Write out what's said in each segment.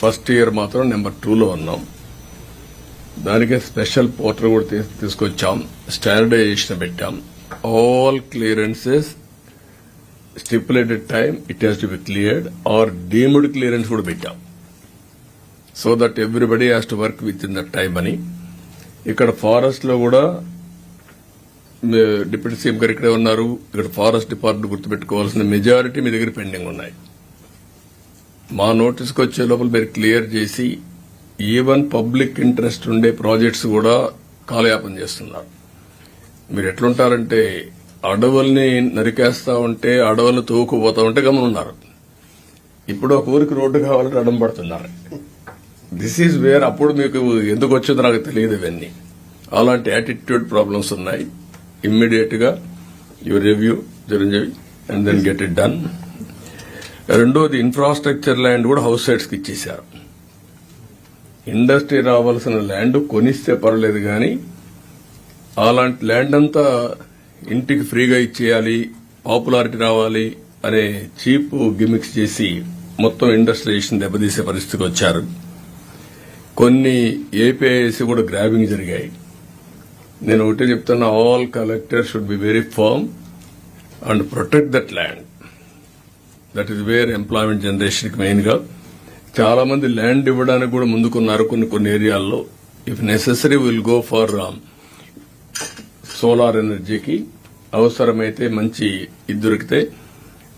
First year మాత్రం number టూలో ఉన్నాం. దానికే స్పెషల్ పోర్టల్ కూడా తీసుకొచ్చాం. స్టాండర్డైజేషన్ పెట్టాం. All clearances stipulated time it has to be cleared or deemed clearance కూడా పెట్టాం. So that everybody has to work within that time అని. ఇక్కడ ఫారెస్ట్లో కూడా డిప్యూటీ సీఎం గారు ఇక్కడే ఉన్నారు. ఇక్కడ ఫారెస్ట్ డిపార్ట్మెంట్ గుర్తుపెట్టుకోవాల్సిన మెజారిటీ మీ దగ్గర పెండింగ్ ఉన్నాయి. మా నోటీస్కి వచ్చే లోపల మీరు క్లియర్ చేసి ఈవెన్ పబ్లిక్ ఇంట్రెస్ట్ ఉండే ప్రాజెక్ట్స్ కూడా కాలయాపన చేస్తున్నారు. మీరు ఎట్లుంటారంటే అడవుల్ని నరికేస్తా ఉంటే అడవులు తోకుపోతా ఉంటే గమనున్నారు. ఇప్పుడు ఒక ఊరికి రోడ్డు కావాలంటే అడం పడుతున్నారు. దిస్ ఈజ్ వేర్ అప్పుడు మీకు ఎందుకు వచ్చిందో నాకు తెలియదు ఇవన్నీ. అలాంటి యాటిట్యూడ్ ప్రాబ్లమ్స్ ఉన్నాయి. ఇమ్మీడియట్గా you review Chiranjeevi and then get it done రెండోది ఇన్ఫ్రాస్ట్రక్చర్ ల్యాండ్ కూడా హౌస్ సైట్స్కి ఇచ్చేశారు. ఇండస్ట్రీ రావాల్సిన ల్యాండ్ కొనిస్తే పర్లేదు కానీ అలాంటి ల్యాండ్ అంతా ఇంటికి ఫ్రీగా ఇచ్చేయాలి పాపులారిటీ రావాలి అనే చీప్ గిమిక్స్ చేసి మొత్తం ఇండస్ట్రియలైజేషన్ దెబ్బతీసే పరిస్థితికి వచ్చారు. కొన్ని ఏపీఐసి కూడా గ్రాబింగ్ జరిగాయి. నేను ఒకటే చెప్తున్నా all collector should be very firm and protect that land that is where employment generation మెయిన్గా మెయిన్గా చాలా మంది ల్యాండ్ ఇవ్వడానికి కూడా ముందుకున్నారు కొన్ని కొన్ని ఏరియాల్లో. If necessary will go for solar ఎనర్జీకి అవసరమైతే మంచి ఇది దొరికితే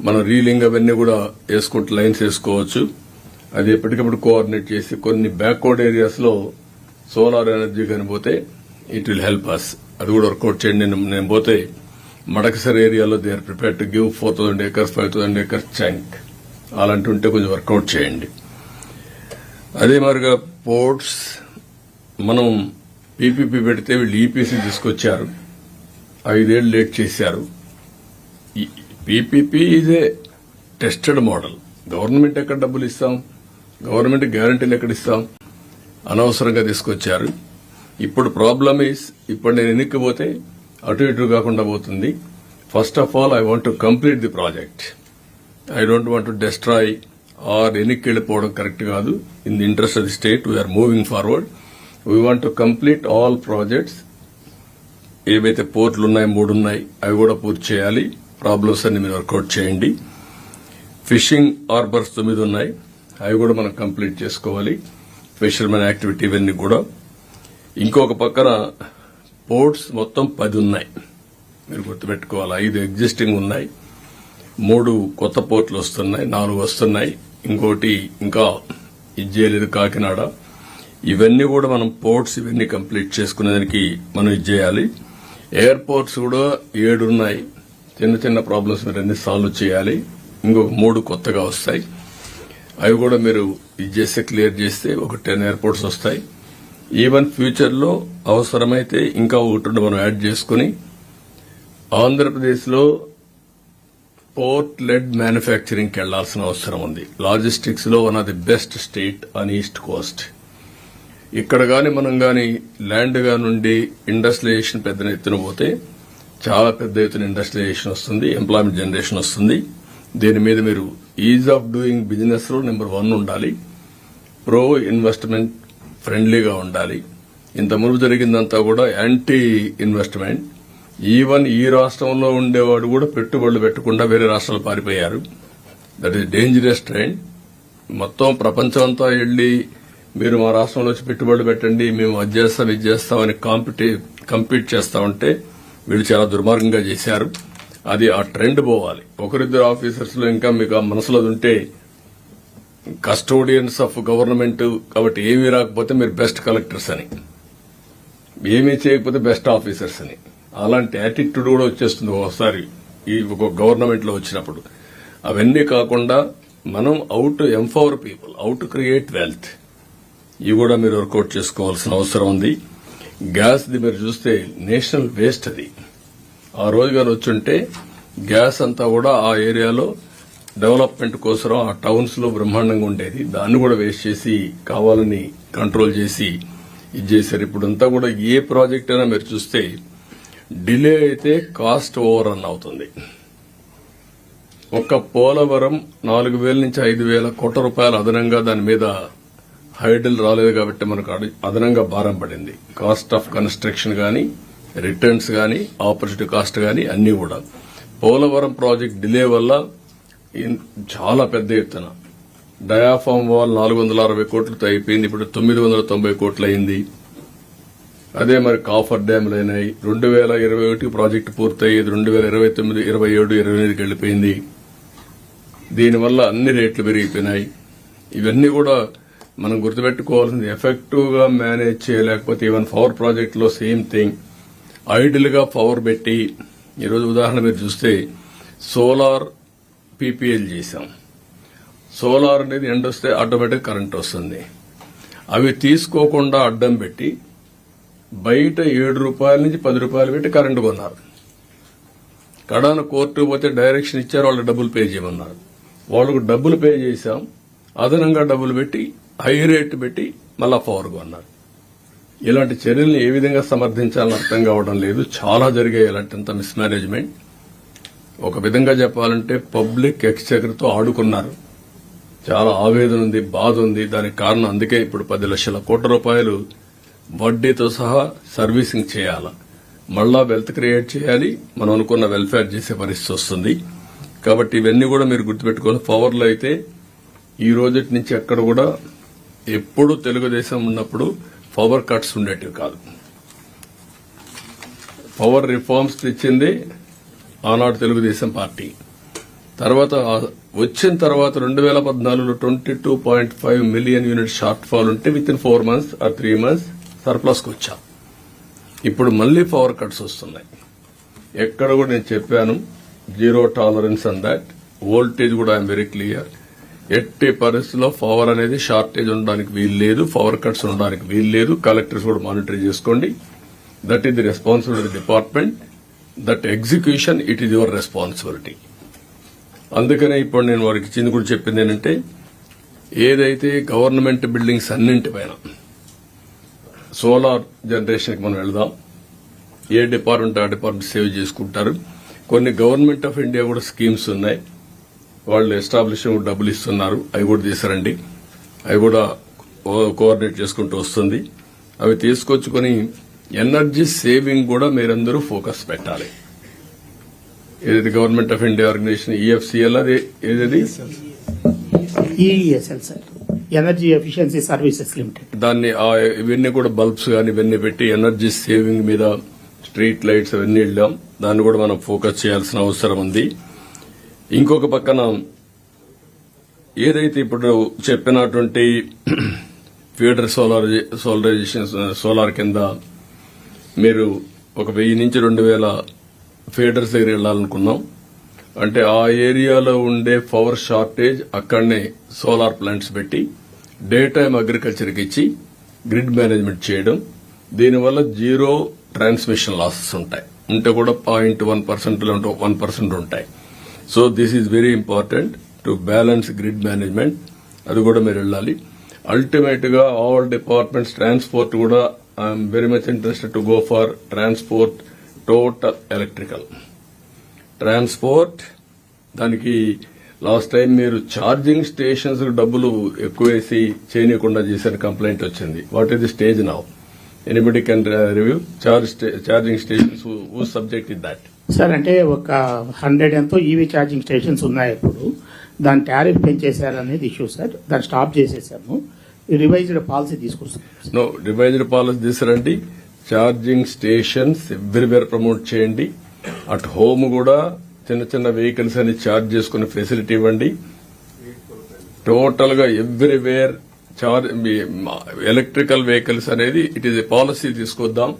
మనం రీలింగ్ అవన్నీ కూడా వేసుకుంటూ లైన్స్ వేసుకోవచ్చు. అది ఎప్పటికప్పుడు కోఆర్డినేట్ చేసి కొన్ని బ్యాక్వర్డ్ ఏరియాస్లో సోలార్ ఎనర్జీ కనిపోతే ఇట్ విల్ హెల్ప్ అస్ అది కూడా వర్కౌట్ చేయండి. నేను పోతే మడకసర్ ఏరియాలో they are prepare to give four thousand acres five thousand acres chunk. అలాంటి ఉంటే కొంచెం వర్కౌట్ చేయండి. అదే మాదిరిగా పోర్ట్స్ మనం పీపీపీ పెడితే వీళ్ళు ఈపీసీ తీసుకొచ్చారు. ఐదేళ్ళు లేట్ చేశారు. PPP is a tested model. Government ఎక్కడ డబ్బులు ఇస్తాం? గవర్నమెంట్ గ్యారంటీలు ఎక్కడ ఇస్తాం? అనవసరంగా తీసుకొచ్చారు. ఇప్పుడు ప్రాబ్లమ్ ఈస్ ఇప్పుడు నేను ఎన్నికపోతే అటు ఇటు కాకుండా పోతుంది. First of all I want to complete the project I don't want to destroy or వెనక్కి వెళ్ళిపోవడం కరెక్ట్ కాదు in the interest of the state we're moving forward we want to complete all projects ఏవైతే పోర్టులు ఉన్నాయి మూడు ఉన్నాయి అవి కూడా పూర్తి చేయాలి. ప్రాబ్లమ్స్ అన్ని మీరు వర్కౌట్ చేయండి. ఫిషింగ్ హార్బర్స్ తొమ్మిది ఉన్నాయి. అవి కూడా మనం కంప్లీట్ చేసుకోవాలి. ఫిషర్మెన్ యాక్టివిటీ ఇవన్నీ కూడా. ఇంకొక పక్కన పోర్ట్స్ మొత్తం పది ఉన్నాయి. మీరు గుర్తుపెట్టుకోవాలి ఐదు ఎగ్జిస్టింగ్ ఉన్నాయి. మూడు కొత్త పోర్ట్లు వస్తున్నాయి నాలుగు వస్తున్నాయి. ఇంకోటి ఇంకా ఇది చేయలేదు కాకినాడ. ఇవన్నీ కూడా మనం పోర్ట్స్ ఇవన్నీ కంప్లీట్ చేసుకునేదానికి మనం ఇది చేయాలి. ఎయిర్పోర్ట్స్ కూడా ఏడు ఉన్నాయి. చిన్న చిన్న ప్రాబ్లమ్స్ మీరు అన్ని సాల్వ్ చేయాలి. ఇంకొక మూడు కొత్తగా వస్తాయి. అవి కూడా మీరు ఇది చేస్తే క్లియర్ చేస్తే ఒక టెన్ ఎయిర్పోర్ట్స్ వస్తాయి. ఈవెన్ ఫ్యూచర్లో అవసరమైతే ఇంకా ఒకటి మనం యాడ్ చేసుకుని ఆంధ్రప్రదేశ్లో పోర్ట్ లెడ్ మ్యానుఫ్యాక్చరింగ్కి వెళ్ళాల్సిన అవసరం ఉంది. లాజిస్టిక్స్లో one of the best state on east coast ఇక్కడ కానీ మనం కానీ ల్యాండ్గా నుండి ఇండస్ట్రియలైజేషన్ పెద్ద ఎత్తున పోతే చాలా పెద్ద ఎత్తున ఇండస్ట్రియలైజేషన్ వస్తుంది ఎంప్లాయ్మెంట్ జనరేషన్ వస్తుంది. దీని మీద మీరు ఈజ్ ఆఫ్ డూయింగ్ బిజినెస్లో నెంబర్ వన్ ఉండాలి. ప్రో ఇన్వెస్ట్మెంట్ ఫ్రెండ్లీగా ఉండాలి. ఇంత మునుపు జరిగిందంతా కూడా యాంటీ ఇన్వెస్ట్మెంట్ ఈవెన్ ఈ రాష్ట్రంలో ఉండేవాడు కూడా పెట్టుబడులు పెట్టకుండా వేరే రాష్ట్రాలు పారిపోయారు. దట్ ఈస్ డేంజరస్ ట్రెండ్ మొత్తం ప్రపంచం అంతా వెళ్ళి మీరు మా రాష్ట్రంలో వచ్చి పెట్టుబడులు పెట్టండి మేము అది చేస్తాం ఇది చేస్తామని కాంపిటీ కంపీట్ చేస్తా ఉంటే వీళ్ళు చాలా దుర్మార్గంగా చేశారు. అది ఆ ట్రెండ్ పోవాలి. ఒకరిద్దరు ఆఫీసర్స్లో ఇంకా మీకు ఆ మనసులో ఉంటే కస్టోడియన్స్ ఆఫ్ గవర్నమెంట్ కాబట్టి ఏమీ రాకపోతే మీరు బెస్ట్ కలెక్టర్స్ అని. ఏమీ చేయకపోతే బెస్ట్ ఆఫీసర్స్ అని. అలాంటి యాటిట్యూడ్ కూడా వచ్చేస్తుంది ఒకసారి ఈ ఒక గవర్నమెంట్లో వచ్చినప్పుడు. అవన్నీ కాకుండా మనం out empower people out create wealth. ఇవి కూడా మీరు వర్కౌట్ చేసుకోవాల్సిన అవసరం ఉంది. గ్యాస్ది మీరు చూస్తే నేషనల్ వేస్ట్ అది. ఆ రోజు గారు వచ్చుంటే గ్యాస్ అంతా కూడా ఆ ఏరియాలో డెవలప్మెంట్ కోసం ఆ టౌన్స్లో బ్రహ్మాండంగా ఉండేది. దాన్ని కూడా వేస్ట్ చేసి కావాలని కంట్రోల్ చేసి ఇది చేశారు. ఇప్పుడంతా కూడా ఏ ప్రాజెక్ట్ అయినా మీరు చూస్తే డిలే అయితే కాస్ట్ ఓవర్ రన్ అవుతుంది. ఒక్క పోలవరం నాలుగు వేల నుంచి ఐదు వేల కోట్ల రూపాయలు అదనంగా దాని మీద హైడల్ రాలేదు కాబట్టి మనకు అదనంగా భారం పడింది. కాస్ట్ ఆఫ్ కన్స్ట్రక్షన్ కానీ రిటర్న్స్ కానీ ఆపర్చునిటీ కాస్ట్ కానీ అన్ని కూడా. పోలవరం ప్రాజెక్ట్ డిలే వల్ల చాలా పెద్ద ఎత్తున. డయాఫామ్ వాల్ నాలుగు వందల అరవై కోట్లతో అయిపోయింది ఇప్పుడు తొమ్మిది వందల తొంభై కోట్లు అయింది అదే మరి కాఫర్ డ్యాములు అయినాయి రెండు వేల ఇరవై ఒకటి ప్రాజెక్టు పూర్తయ్యేది రెండు వేల ఇరవై తొమ్మిది ఇరవై ఏడు ఇరవై ఎనిమిదికి వెళ్ళిపోయింది. దీనివల్ల అన్ని రేట్లు పెరిగిపోయినాయి. ఇవన్నీ కూడా మనం గుర్తుపెట్టుకోవాల్సింది ఎఫెక్టివ్గా మేనేజ్ చేయలేకపోతే ఈవెన్ పవర్ ప్రాజెక్టులో సేమ్ థింగ్. ఐడిల్గా పవర్ పెట్టి ఈరోజు ఉదాహరణ మీరు చూస్తే సోలార్ పీపీఎల్ చేసాం సోలార్ అనేది ఎండ వస్తే ఆటోమేటిక్ కరెంట్ వస్తుంది. అవి తీసుకోకుండా అడ్డం పెట్టి బయట ఏడు రూపాయల నుంచి పది రూపాయలు పెట్టి కరెంటు కొన్నారు. కడాన కోర్టు పోతే డైరెక్షన్ ఇచ్చారు వాళ్ళు డబ్బులు పే చేయమన్నారు. వాళ్ళకు డబ్బులు పే చేశాం. అదనంగా డబ్బులు పెట్టి హై రేట్ పెట్టి మళ్ళా పవర్ కొన్నారు. ఇలాంటి చర్యలను ఏ విధంగా సమర్థించాలని అర్థం కావడం లేదు. చాలా జరిగాయి ఇలాంటింత మిస్మేనేజ్మెంట్ ఒక విధంగా చెప్పాలంటే పబ్లిక్ ఎక్స్చేకర్తో ఆడుకున్నారు. చాలా ఆవేదన ఉంది బాధ ఉంది. దానికి కారణం అందుకే ఇప్పుడు పది లక్షల కోట్ల రూపాయలు వడ్డీతో సహా సర్వీసింగ్ చేయాలా. మళ్ళా వెల్త్ క్రియేట్ చేయాలి. మనం అనుకున్న వెల్ఫేర్ చేసే పరిస్థితి వస్తుంది. కాబట్టి ఇవన్నీ కూడా మీరు గుర్తుపెట్టుకోవాలి. పవర్లో అయితే ఈ రోజు నుంచి ఎక్కడ కూడా ఎప్పుడు తెలుగుదేశం ఉన్నప్పుడు పవర్ కట్స్ ఉండేటివి కాదు. పవర్ రిఫార్మ్స్ తెచ్చింది ఆనాడు తెలుగుదేశం పార్టీ. తర్వాత వచ్చిన తర్వాత రెండు వేల పద్నాలుగులో twenty two point five million unit short fall ఉంటే విత్ ఇన్ ఫోర్ మంత్స్ ఆ త్రీ మంత్స్ సర్ప్లస్కి వచ్చాం. ఇప్పుడు మళ్ళీ పవర్ కట్స్ వస్తున్నాయి. ఎక్కడ కూడా నేను చెప్పాను zero tolerance and that. Voltage కూడా ఐఎమ్ వెరీ క్లియర్. ఎట్టి పరిస్థితుల్లో పవర్ అనేది షార్టేజ్ ఉండడానికి వీలు లేదు పవర్ కట్స్ ఉండడానికి వీలు లేదు కలెక్టర్స్ కూడా మానిటర్ చేసుకోండి. That is the responsibility department. That execution it is your responsibility. అందుకనే ఇప్పుడు నేను వారికి ఇచ్చింది కూడా చెప్పింది ఏంటంటే ఏదైతే గవర్నమెంట్ బిల్డింగ్స్ అన్నింటిపైన సోలార్ జనరేషన్కి మనం వెళదాం. ఏ డిపార్ట్మెంట్ ఆ డిపార్ట్మెంట్ సేవ్ చేసుకుంటారు. కొన్ని గవర్నమెంట్ ఆఫ్ ఇండియా కూడా స్కీమ్స్ ఉన్నాయి. వాళ్ళు ఎస్టాబ్లిష్ డబ్బులు ఇస్తున్నారు. అవి కూడా తీసారండి అవి కూడా కోఆర్డినేట్ చేసుకుంటూ వస్తుంది. అవి తీసుకొచ్చుకొని ఎనర్జీ సేవింగ్ కూడా మీరందరూ ఫోకస్ పెట్టాలి. ఏదైతే government of India organization EFCL అది ఏదది? ఎనర్జీ ఎఫిషియన్సీ సర్వీసెస్ లిమిటెడ్ దాన్ని ఇవన్నీ కూడా బల్బ్స్ కానీ ఇవన్నీ పెట్టి ఎనర్జీ సేవింగ్ మీద స్ట్రీట్ లైట్స్ అవన్నీ వెళ్ళాం. దాన్ని కూడా మనం ఫోకస్ చేయాల్సిన అవసరం ఉంది. ఇంకొక పక్కన ఏదైతే ఇప్పుడు చెప్పినటువంటి ఫీడర్ సోలార్ సోలరైజేషన్ సోలార్ కింద మీరు ఒక వెయ్యి నుంచి రెండు వేల ఫీడర్స్ దగ్గర వెళ్ళాలనుకున్నాం. అంటే ఆ ఏరియాలో ఉండే పవర్ షార్టేజ్ అక్కడనే సోలార్ ప్లాంట్స్ పెట్టి డే టైమ్ అగ్రికల్చర్కి ఇచ్చి గ్రిడ్ మేనేజ్మెంట్ చేయడం. దీనివల్ల జీరో ట్రాన్స్మిషన్ లాసెస్ ఉంటాయి. ఉంటే కూడా point one percent one percent ఉంటాయి. So this is very important to balance grid management. అది కూడా మీరు వెళ్ళాలి. అల్టిమేట్గా ఆల్ డిపార్ట్మెంట్స్ ట్రాన్స్పోర్ట్ కూడా I'm very much interested to go for transport total electrical transport దానికి లాస్ట్ టైం మీరు ఛార్జింగ్ స్టేషన్స్ డబ్బులు ఎక్కువేసి చేయనీయకుండా చేసిన కంప్లైంట్ వచ్చింది. What is the stage now anybody can review charge charging stations who subject is that sir అంటే ఒక hundred ఎంతో ఈవీ ఛార్జింగ్ స్టేషన్స్ ఉన్నాయి ఇప్పుడు. దాని టారిఫ్ పెంచేశారనేది ఇష్యూ సార్ దాన్ని స్టాప్ చేసేసాము. రివైజ్డ్ పాలసీ తీసుకొస్తాం నో రివైజ్డ్ పాలసీ తీసుకురండి. ఛార్జింగ్ స్టేషన్స్ ఎవ్రీవేర్ ప్రమోట్ చేయండి. అట్ హోమ్ కూడా చిన్న చిన్న వెహికల్స్ అని ఛార్జ్ చేసుకునే ఫెసిలిటీ ఇవ్వండి. టోటల్గా ఎవ్రీవేర్ చార్జ్ ఎలక్ట్రికల్ వెహికల్స్ అనేది ఇట్ ఈస్ ఎ పాలసీ తీసుకొద్దాం.